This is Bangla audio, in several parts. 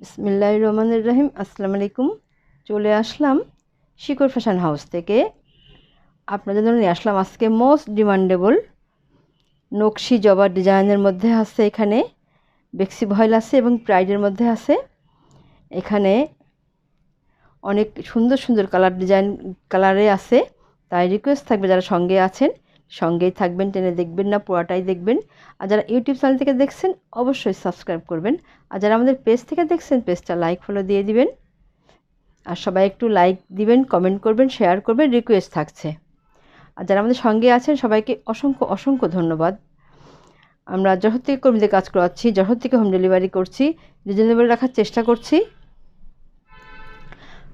বিসমিল্লাহ রহমানুর রহিম। আসসালামু আলাইকুম। চলে আসলাম শিকড় ফ্যাশন হাউস থেকে। আপনাদের জন্য নিয়ে আসলাম আজকে মোস্ট ডিমান্ডেবল নকশি জবা ডিজাইনের মধ্যে আছে এখানে। বেক্সি ভয়েল আছে এবং প্রাইডের মধ্যে আছে। এখানে অনেক সুন্দর সুন্দর কালার ডিজাইন, কালারে আছে। তাই রিকোয়েস্ট থাকবে যারা সঙ্গে আছেন সঙ্গেই থাকবেন, টেনে দেখবেন না, পুরাটাই দেখবেন। আর যারা ইউটিউব চ্যানেল থেকে দেখছেন, অবশ্যই সাবস্ক্রাইব করবেন। আর যারা আমাদের পেজ থেকে দেখছেন পেজটা লাইক ফলো দিয়ে দিবেন। আর সবাই একটু লাইক দিবেন কমেন্ট করবেন শেয়ার করবেন রিকোয়েস্ট থাকছে। আর যারা আমাদের সঙ্গে আছেন, সবাইকে অসংখ্য অসংখ্য ধন্যবাদ। আমরা যশোর থেকে কর্মীদের কাজ করাচ্ছি যশোর থেকে হোম ডেলিভারি করছি রিজনেবল রাখার চেষ্টা করছি।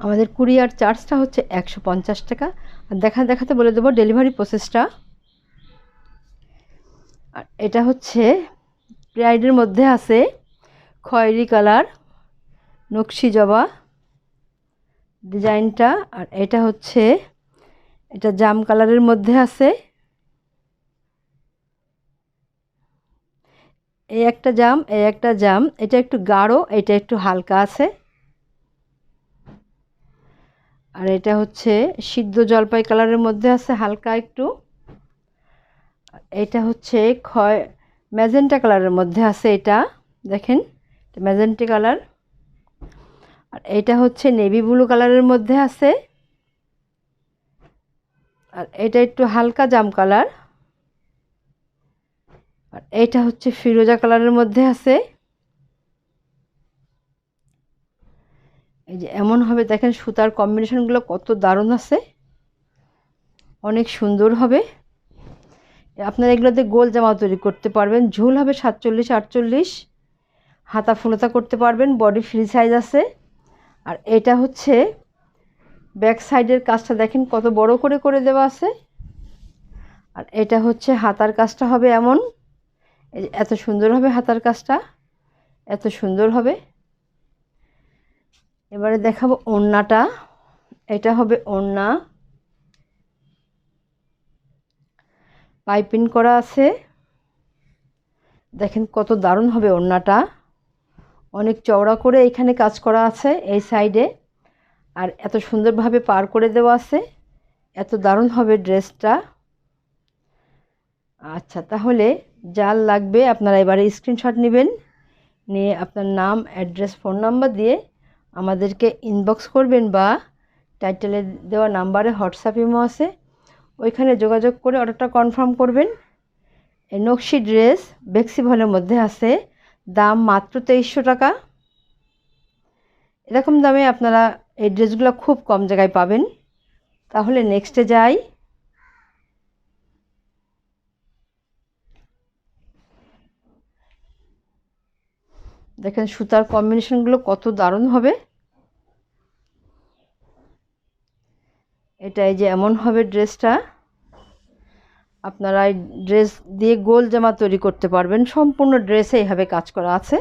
আমাদের কুরিয়ার চার্জটা হচ্ছে একশো পঞ্চাশ টাকা। আর দেখা, দেখাতে বলে দেবো ডেলিভারি প্রসেসটা আর এটা হচ্ছে প্রাইডের মধ্যে আছে খয়েরি কালার, নকশি জবা ডিজাইনটা, আর এটা হচ্ছে, এটা জাম কালারের মধ্যে আছে। এই একটা জাম, এই একটা জাম, এটা একটু গাঢ়, এটা একটু হালকা আছে। আর এটা হচ্ছে সিদ্ধ জলপাই কালারের মধ্যে আছে, হালকা একটু। এটা হচ্ছে ক্ষয়, ম্যাজেন্টা কালারের মধ্যে আছে এটা, দেখেন ম্যাজেন্টি কালার। আর এটা হচ্ছে নেভি ব্লু কালারের মধ্যে আছে। আর এটা একটু হালকা জাম কালার। আর এটা হচ্ছে ফিরোজা কালারের মধ্যে আছে। এই যে এমন হবে, দেখেন সুতার কম্বিনেশনগুলো কত দারুণ আছে। অনেক সুন্দর হবে। আপনারা এগুলোতে গোল জামা তৈরি করতে পারবেন। ঝুল হবে সাতচল্লিশ, আটচল্লিশ। হাতা ফুলতা করতে পারবেন বডি ফ্রি সাইজ আছে। আর এটা হচ্ছে ব্যাক সাইডের কাজটা দেখেন কত বড় করে করে দেওয়া আছে। আর এটা হচ্ছে হাতার কাজটা হবে এমন। এত সুন্দর হবে হাতার কাজটা। এত সুন্দর হবে। এবারে দেখাবো ওড়নাটা। এটা হবে ওড়না। পাইপিং করা আছে। দেখেন কত দারুণ হবে ওড়নাটা। অনেক চওড়া করে এইখানে কাজ করা আছে এই সাইডে। আর এত সুন্দরভাবে পার করে দেওয়া আছে। এত দারুণ হবে ড্রেসটা। আচ্ছা তাহলে যার লাগবে আপনারা এবারে স্ক্রিনশট নেবেন। নিয়ে আপনার নাম, অ্যাড্রেস, ফোন নাম্বার দিয়ে আমাদেরকে ইনবক্স করবেন বা টাইটেলে দেওয়া নাম্বারে হোয়াটসঅ্যাপ ইমো আছে। ওইখানে যোগাযোগ করে অর্ডারটা কনফার্ম করবেন। নকশি ড্রেস বেক্সি ভলের মধ্যে আছে। দাম মাত্র তেইশশো টাকা। এরকম দামে আপনারা এই ড্রেসগুলো খুব কম জায়গায় পাবেন। তাহলে নেক্সটে যাই। দেখেন সুতার কম্বিনেশনগুলো কত দারুণ হবে। এটা এই যে এমন হবে ড্রেসটা, আপনারা এই ড্রেস দিয়ে গোল জামা তৈরি করতে পারবেন। সম্পূর্ণ ড্রেসে এইভাবে কাজ করা আছে।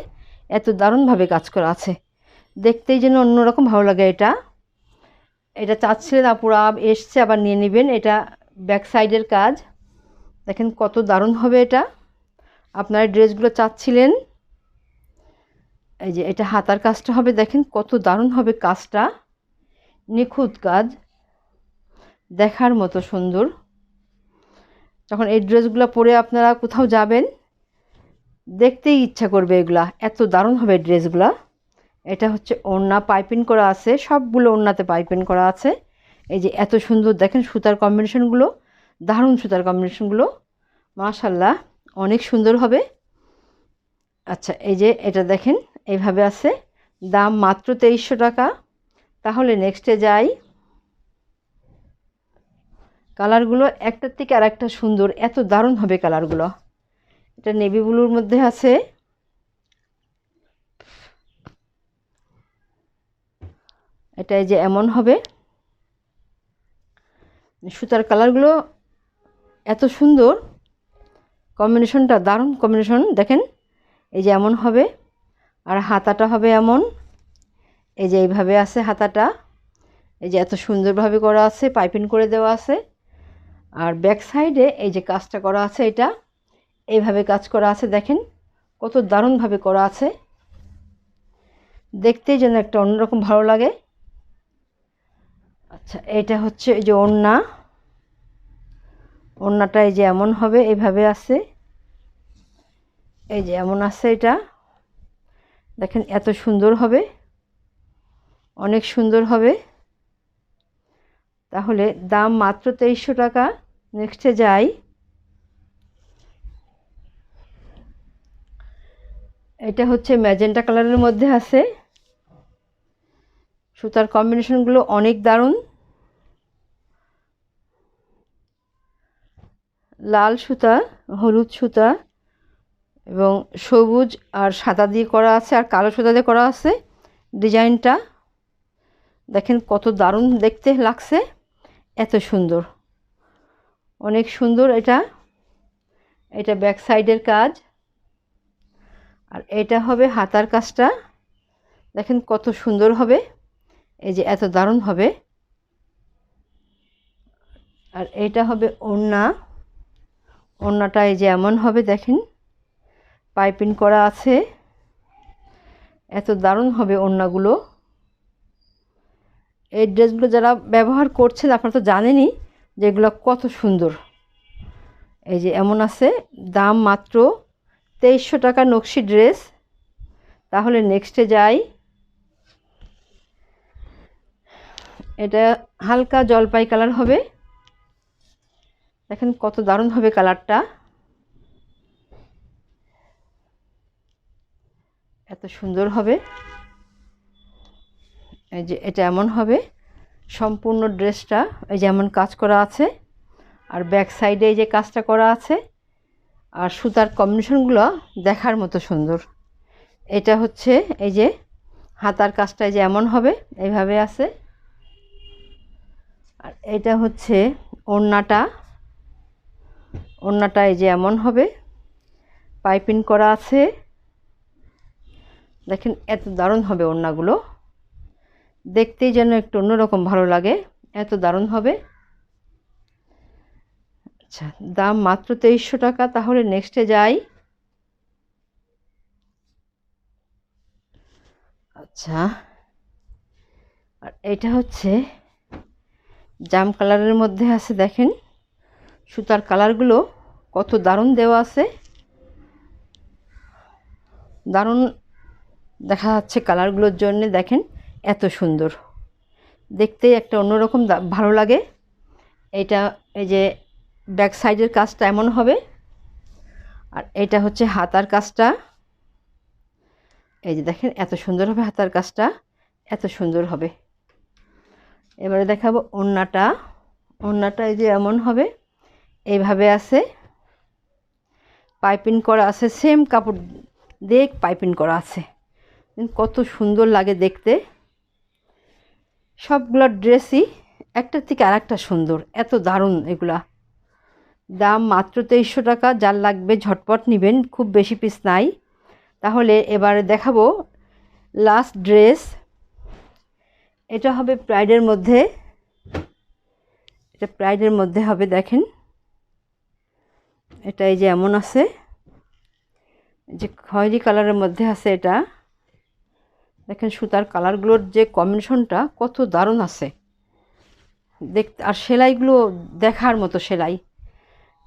এত দারুণভাবে কাজ করা আছে। দেখতেই যেন অন্যরকম ভালো লাগে এটা। এটা চাচ্ছিলেন আপুরা এসছে, আবার নিয়ে নেবেন। এটা ব্যাক সাইডের কাজ। দেখেন কত দারুণ হবে এটা। আপনারা ড্রেসগুলো চাচ্ছিলেন। এই যে এটা হাতার কাজটা হবে। দেখেন কত দারুণ হবে কাজটা। নিখুঁত কাজ। দেখার মতো সুন্দর। যখন এই ড্রেসগুলো পরে আপনারা কোথাও যাবেন, দেখতেই ইচ্ছা করবে এগুলা। এত দারুণ হবে ড্রেসগুলা। এটা হচ্ছে ওড়না পাইপিং করা আছে, সবগুলো ওড়নাতে পাইপিং করা আছে। এই যে এত সুন্দর, দেখেন সুতার কম্বিনেশনগুলো, দারুণ সুতার কম্বিনেশনগুলো। মাশাল্লাহ অনেক সুন্দর হবে। আচ্ছা এই যে এটা দেখেন, এইভাবে আছে। দাম মাত্র তেইশশো টাকা। তাহলে নেক্সটে যাই। কালারগুলো একটার থেকে আর একটা সুন্দর, এত দারুণ হবে কালারগুলো। এটা নেভি ব্লুর মধ্যে আছে। এটা এই যে এমন হবে। সুতার কালারগুলো এত সুন্দর। কম্বিনেশনটা দারুণ কম্বিনেশন, দেখেন। এই যে এমন হবে। আর হাতাটা হবে এমন। এই যে এইভাবে আছে হাতাটা। এই যে এত সুন্দরভাবে করা আছে, পাইপিং করে দেওয়া আছে। আর ব্যাক সাইডে এই যে কাজটা করা আছে এটা, এইভাবে কাজ করা আছে দেখেন, কত দারুণভাবে করা আছে। দেখতেই যেন একটা অন্যরকম ভালো লাগে। আচ্ছা এটা হচ্ছে এই যে ওড়না। ওড়নাটা এই যে এমন হবে, এইভাবে আছে। এই যে এমন আছে এটা। দেখেন, এত সুন্দর হবে। অনেক সুন্দর হবে। তাহলে দাম মাত্র তেইশশো টাকা। নেক্সটে যাই। এটা হচ্ছে ম্যাজেন্টা কালারের মধ্যে আছে। সুতার কম্বিনেশনগুলো অনেক দারুণ। লাল সুতা, হলুদ সুতা এবং সবুজ আর সাদা দিয়ে করা আছে আর কালো সুতা দিয়ে করা আছে ডিজাইনটা। দেখেন কত দারুণ দেখতে লাগছে। এত সুন্দর। অনেক সুন্দর এটা। এটা ব্যাক সাইডের কাজ। আর এটা হবে হাতার কাজটা। দেখেন কত সুন্দর হবে। এই যে এত দারুণ হবে। আর এটা হবে ওড়না। ওড়নাটা এই যে এমন হবে, দেখেন। পাইপিং করা আছে। এত দারুণ হবে ওড়নাগুলো। এই ড্রেসগুলো যারা ব্যবহার করছেন, আপনারা তো জানেনই যে এগুলো কত সুন্দর। এই যে এমন আছে, দাম মাত্র তেইশশো টাকা নকশি ড্রেস। তাহলে নেক্সটে যাই। এটা হালকা জলপাই কালার হবে। দেখেন কত দারুণ হবে কালারটা। এত সুন্দর হবে। এই যে এটা এমন হবে। সম্পূর্ণ ড্রেসটা, এই যে এমন কাজ করা আছে, আর ব্যাক সাইডে এই যে কাজটা করা আছে, আর সুতার কম্বিনেশনগুলো দেখার মতো সুন্দর। এটা হচ্ছে এই যে হাতার কাজটা যে এমন হবে, এইভাবে আছে। আর এটা হচ্ছে ওড়নাটা ওড়নাটা এই যে এমন হবে, পাইপিং করা আছে। দেখেন এত দারুণ হবে ওড়নাগুলো। দেখতেই যেন একটু অন্যরকম ভালো লাগে। এত দারুণ হবে। আচ্ছা দাম মাত্র তেইশশো টাকা, তাহলে নেক্সটে যাই। আচ্ছা আর এটা হচ্ছে জাম কালারের মধ্যে আছে, দেখেন। সুতার কালারগুলো কত দারুণ দেওয়া আছে। দারুণ দেখা যাচ্ছে কালারগুলোর জন্য, দেখেন। এত সুন্দর। দেখতেই একটা অন্যরকম ভালো লাগে। এটা এই যে ব্যাক সাইডের কাজটা এমন হবে। আর এটা হচ্ছে হাতার কাজটা। এই যে দেখেন, এত সুন্দর হবে হাতার কাজটা। এত সুন্দর হবে। এবারে দেখাবো ওড়নাটা। ওড়নাটা এই যে এমন হবে। এইভাবে আছে। পাইপিং করা আছে। সেম কাপড় দেখ পাইপিং করা আছে। কত সুন্দর লাগে দেখতে। সবগুলো ড্রেসই একটার থেকে আর একটা সুন্দর, এত দারুণ এগুলা। দাম মাত্র তেইশশো টাকা, যার লাগবে ঝটপট নেবেন, খুব বেশি পিস নাই। তাহলে এবারে দেখাবো লাস্ট ড্রেস এটা হবে প্রাইডের মধ্যে। এটা প্রাইডের মধ্যে হবে, দেখেন। এটা এই যে এমন আছে। যে খয়েরি কালারের মধ্যে আছে এটা। দেখেন সুতার কালারগুলোর যে কম্বিনেশনটা কত দারুণ আছে। দেখতে আর সেলাইগুলো দেখার মতো সেলাই।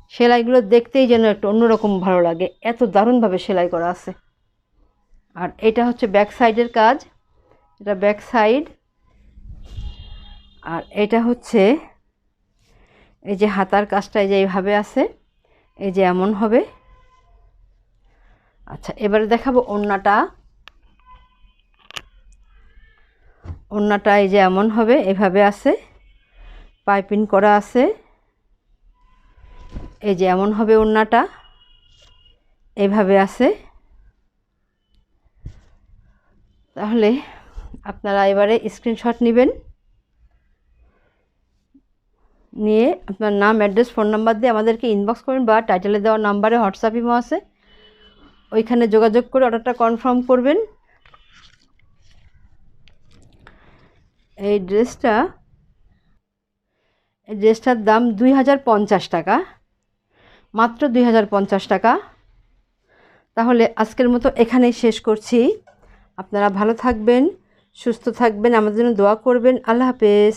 সেলাইগুলো দেখতেই যেন একটু অন্যরকম ভালো লাগে। এত দারুণভাবে সেলাই করা আছে। আর এটা হচ্ছে ব্যাক সাইডের কাজ। এটা ব্যাক সাইড। আর এটা হচ্ছে এই যে হাতার কাজটা যে এইভাবে আছে, এই যে এমন হবে। আচ্ছা এবারে দেখাবো ওড়নাটা। ওড়নাটা এই যে এমন হবে, এভাবে আছে। পাইপিং করা আছে। এই যে এমন হবে ওড়নাটা, এভাবে আছে। তাহলে আপনারা এবারে স্ক্রিনশট নেবেন। নিয়ে আপনার নাম, অ্যাড্রেস, ফোন নাম্বার দিয়ে আমাদেরকে ইনবক্স করবেন বা টাইটেলে দেওয়া নাম্বারে হোয়াটসঅ্যাপ ইমো আছে। ওইখানে যোগাযোগ করে অর্ডারটা কনফার্ম করবেন। এই ড্রেসটা, এই ড্রেসটার দাম দুই হাজার পঞ্চাশ টাকা, মাত্র দুই হাজার পঞ্চাশ টাকা। তাহলে আজকের মতো এখানেই শেষ করছি। আপনারা ভালো থাকবেন, সুস্থ থাকবেন, আমাদের জন্য দোয়া করবেন। আল্লাহ হাফেজ।